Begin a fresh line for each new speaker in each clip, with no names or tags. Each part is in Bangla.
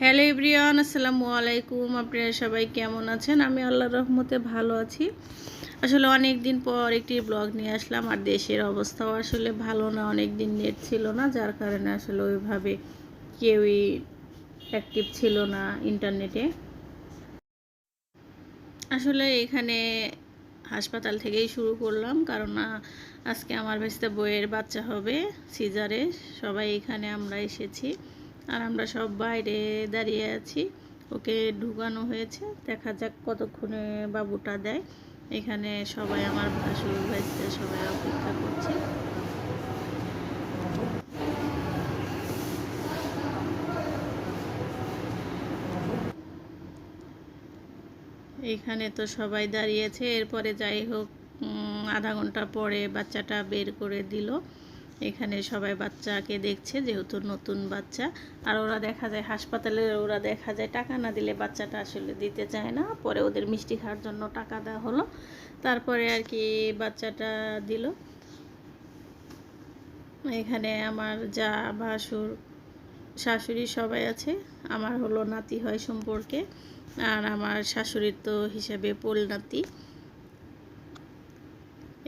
হ্যালো এভরিওয়ান, আসসালামু আলাইকুম। আপনারা সবাই কেমন আছেন? আমি আল্লাহর রহমতে ভালো আছি। আসলে অনেক দিন পর একটি ব্লগ নিয়ে আসলাম আর দেশের অবস্থাও আসলে ভালো না অনেক দিন নেট ছিল না, যার কারণে আসলে ওইভাবে কেউই অ্যাক্টিভ ছিল না ইন্টারনেটে আসলে এখানে হাসপাতাল থেকেই শুরু করলাম, কারণ আজকে আমার ভেস্তে বইয়ের বাচ্চা হবে, সিজারে। সবাই এখানে আমরা এসেছি। আর আমরা সব বাইরে দাঁড়িয়ে আছি। ওকে ঢুকানো হয়েছে। দেখা যাক কতক্ষণে বাবুটা দেয়। এখানে সবাই আমার ভাসুর ভাইতে সবাই অপেক্ষা করছে। এখানে তো সবাই দাঁড়িয়েছে। এরপরে যাই হোক আধা ঘণ্টা পরে বাচ্চাটা বের করে দিল। এখানে সবাই বাচ্চাকে দেখছে, যেহেতু নতুন বাচ্চা। আর ওরা দেখা যায় হাসপাতালে, ওরা দেখা যায় টাকা না দিলে বাচ্চাটা আসলে দিতে চায় না। পরে ওদের মিষ্টি খাওয়ার জন্য টাকা দেওয়া হলো। তারপরে আর কি বাচ্চাটা দিল। এখানে আমার যা ভাসুর শাশুড়ি সবাই আছে। আমার হলো নাতি হয় সম্পর্কে। আর আমার শাশুড়ির তো হিসাবে পোল নাতি।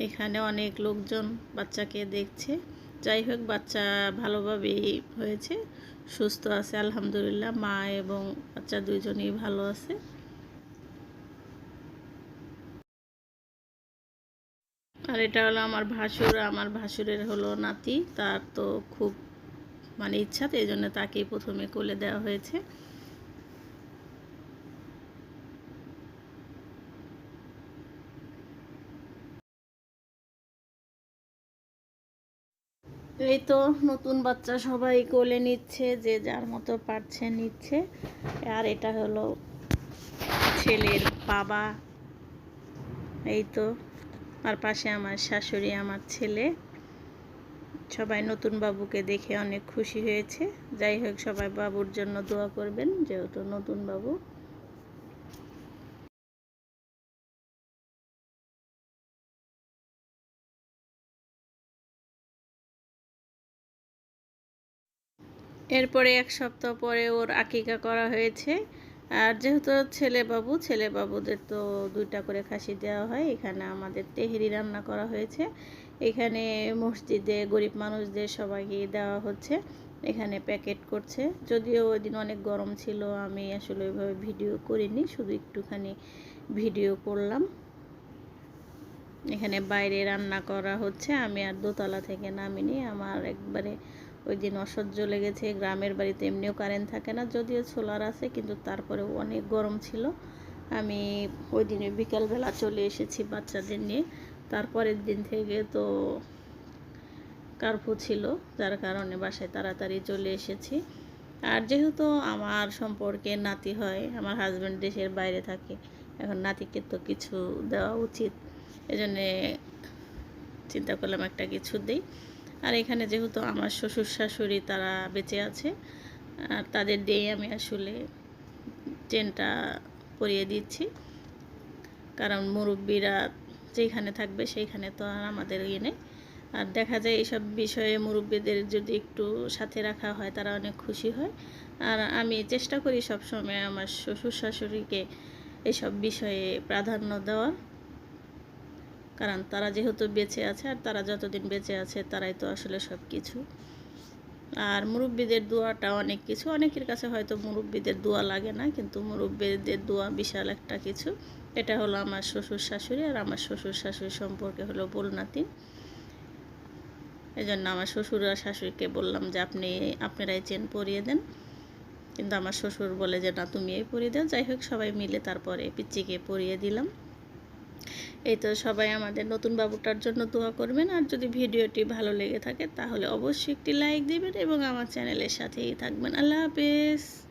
এখানে অনেক লোকজন বাচ্চাকে দেখছে। যাই হোক, বাচ্চা ভালোভাবেই হয়েছে, সুস্থ আছে, আলহামদুলিল্লাহ। মা এবং বাচ্চা দুজনেই ভালো আছে। আর এটা হলো আমার ভাসুর, আমার ভাসুরের হলো নাতি, তার তো খুব মানে ইচ্ছা, তো এই জন্য তাকেই প্রথমে কোলে দেওয়া হয়েছে। এই তো নতুন বাচ্চা সবাই কোলে নিচ্ছে, যে যার মতো পারছে নিচ্ছে। আর এটা হলো ছেলের বাবা। এই তো, আর পাশে আমার শাশুড়ি, আমার ছেলে। সবাই নতুন বাবুকে দেখে অনেক খুশি হয়েছে। যাই হোক, সবাই বাবুর জন্য দোয়া করবেন, যেহেতু নতুন বাবু। এরপরে এক সপ্তাহ পরে ওর আকিকা করা হয়েছে। আর যেহেতু ছেলে বাবু ছেলে বাবুদের তো দুইটা করে খাসি দেওয়া হয়। এখানে আমাদের তেহেরি রান্না করা হয়েছে। এখানে মসজিদে গরিব মানুষদের সবাইকে দেওয়া হচ্ছে। এখানে প্যাকেট করছে। যদিও ওই দিন অনেক গরম ছিল, আমি আসলে ওইভাবে ভিডিও করিনি, শুধু একটুখানি ভিডিও করলাম। এখানে বাইরে রান্না করা হচ্ছে। আমি আর দোতলা থেকে নামিনি। আমার একবারে ওই দিন অসহ্য লেগেছে, গ্রামের বাড়িতে এমনিও কারেন্ট থাকে না, যদিও সোলার আছে, কিন্তু তারপরেও অনেক গরম ছিল। আমি ওই দিনে বিকালবেলা চলে এসেছি বাচ্চাদের নিয়ে। তারপরের দিন থেকে তো কার্ফু ছিল, যার কারণে বাসায় তাড়াতাড়ি চলে এসেছি। আর যেহেতু আমার সম্পর্কে নাতি হয়, আমার হাজব্যান্ড দেশের বাইরে থাকে, এখন নাতিকে তো কিছু দেওয়া উচিত। এজন্যে চিন্তা করলাম একটা কিছু দিই। আর এখানে যেহেতু আমার শ্বশুর শাশুড়ি তারা বেঁচে আছে, আর তাদের দিয়েই আমি আসলে চেনটা পরিয়ে দিচ্ছি। কারণ মুরব্বীরা যেখানে থাকবে সেইখানে তো আর আমাদের ইয়ে নেই। আর দেখা যায় এইসব বিষয়ে মুরব্বীদের যদি একটু সাথে রাখা হয় তারা অনেক খুশি হয়। আর আমি চেষ্টা করি সবসময় আমার শ্বশুর শাশুড়িকে এইসব বিষয়ে প্রাধান্য দেওয়ার। কারণ তারা যেহেতু বেঁচে আছে আর তারা যতদিন বেঁচে আছে তারাই তো আসলে সব কিছু আর মুরব্বীদের দোয়াটা অনেক কিছু, অনেকের কাছে হয়তো মুরব্বীদের দোয়া লাগে না, কিন্তু মুরব্বীদের দোয়া বিশাল একটা কিছু। এটা হলো আমার শ্বশুর শাশুড়ি আর আমার শ্বশুর শাশুড়ি সম্পর্কে হলো বোলনাতি। এই জন্য আমার শ্বশুর আর শাশুড়িকে বললাম যে আপনি, আপনারাই চেন পরিয়ে দেন। কিন্তু আমার শ্বশুর বলে যে, না, তুমি এই পরিয়ে দাও। যাই হোক, সবাই মিলে তারপরে পিচ্চিকে পরিয়ে দিলাম। এই তো সবাই আমাদের নতুন বাবুটার জন্য দোয়া করবেন। আর যদি ভিডিওটি ভালো লেগে থাকে, তাহলে অবশ্যই একটি লাইক দিবেন এবং আমার চ্যানেলের সাথেই থাকবেন। আল্লাহ হাফেজ।